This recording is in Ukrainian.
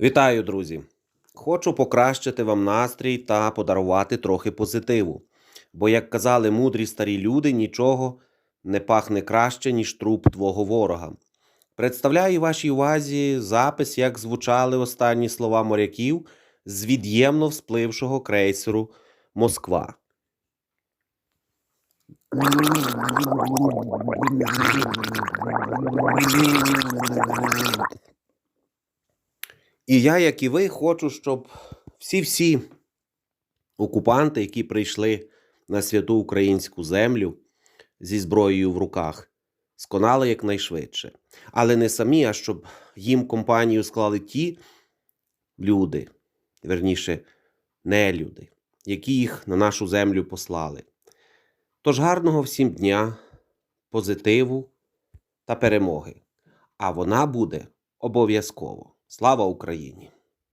Вітаю, друзі! Хочу покращити вам настрій та подарувати трохи позитиву. Бо, як казали мудрі старі люди, нічого не пахне краще, ніж труп твого ворога. Представляю вашій увазі запис, як звучали останні слова моряків з від'ємно всплившого крейсеру Москва. І я, як і ви, хочу, щоб всі-всі окупанти, які прийшли на святу українську землю зі зброєю в руках, сконали якнайшвидше. Але не самі, а щоб їм компанію склали ті люди, верніше, не люди, які їх на нашу землю послали. Тож гарного всім дня, позитиву та перемоги. А вона буде обов'язково. Слава Україні!